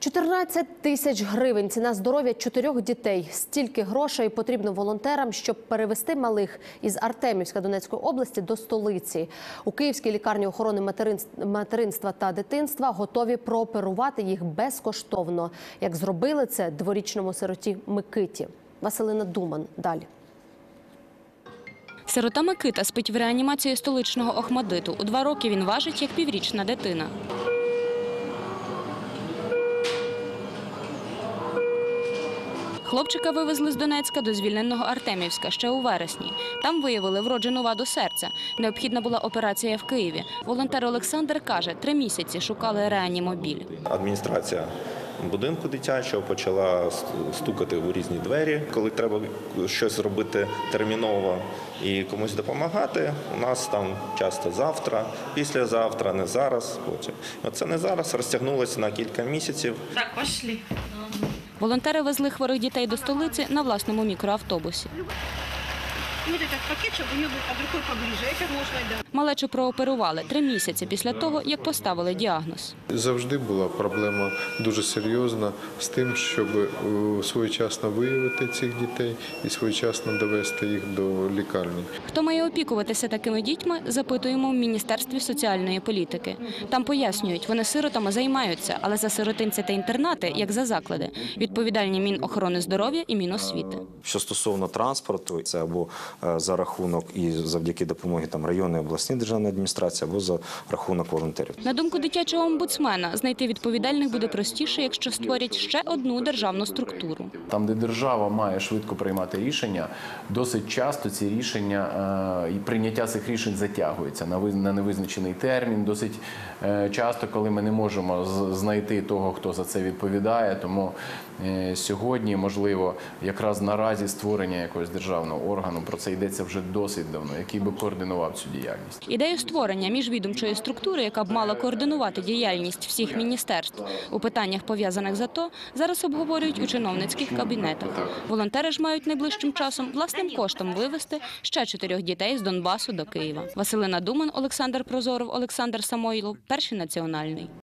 14 тисяч гривень ціна здоров'я чотирьох дітей. Стільки грошей потрібно волонтерам, щоб перевести малих із Артемівська Донецької області до столиці. У Київській лікарні охорони материнства та дитинства готові прооперувати їх безкоштовно, як зробили це дворічному сироті Микиті. Василина Думан далі. Сирота Микита спить в реанімації столичного Охмадиту. У два роки він важить, як піврічна дитина. Хлопчика вивезли з Донецька до звільненого Артемівська ще у вересні. Там виявили вроджену ваду серця. Необхідна була операція в Києві. Волонтер Олександр каже, три місяці шукали реанімобіль. Адміністрація будинку дитячого почала стукати у різні двері, коли треба щось зробити терміново і комусь допомагати. У нас там часто завтра, післязавтра, не зараз. Потім оце не зараз розтягнулося на кілька місяців. Так, пошли. Волонтери везли хворих дітей до столиці на власному мікроавтобусі. И вот этот пакет, чтобы у нее был под рукой поближе. Это можно, да. Малечу прооперували три місяці після того, як поставили діагноз. Завжди була проблема дуже серйозна з тим, щоб е, своєчасно виявити цих дітей і своєчасно довести їх до лікарні. Хто має опікуватися такими дітьми, запитуємо в Міністерстві соціальної політики. Там пояснюють, вони сиротами займаються, але за сиротинці та інтернати, як за заклади, відповідальні Мінохорони здоров'я і Міносвіти. Що стосовно транспорту, це або е, за рахунок і завдяки допомоги там районної обласні державної адміністрації, або за рахунок волонтерів. На думку дитячого омбудсмена, знайти відповідальних буде простіше, якщо створять ще одну державну структуру. Там, де держава має швидко приймати рішення, досить часто ці рішення е, і прийняття цих рішень затягується на виз- невизначений термін. Досить е, часто, коли ми не можемо знайти того, хто за це відповідає. Тому е, сьогодні, можливо, якраз наразі створення якогось державного органу про це йдеться вже досить давно, який би координував цю діяльність. Ідею створення міжвідомчої структури, яка б мала координувати діяльність всіх міністерств у питаннях пов'язаних з АТО, зараз обговорюють у чиновницьких кабінетах. Волонтери ж мають найближчим часом власним коштом вивезти ще чотирьох дітей з Донбасу до Києва. Василина Думан, Олександр Прозоров, Олександр Самойлов, перший національний.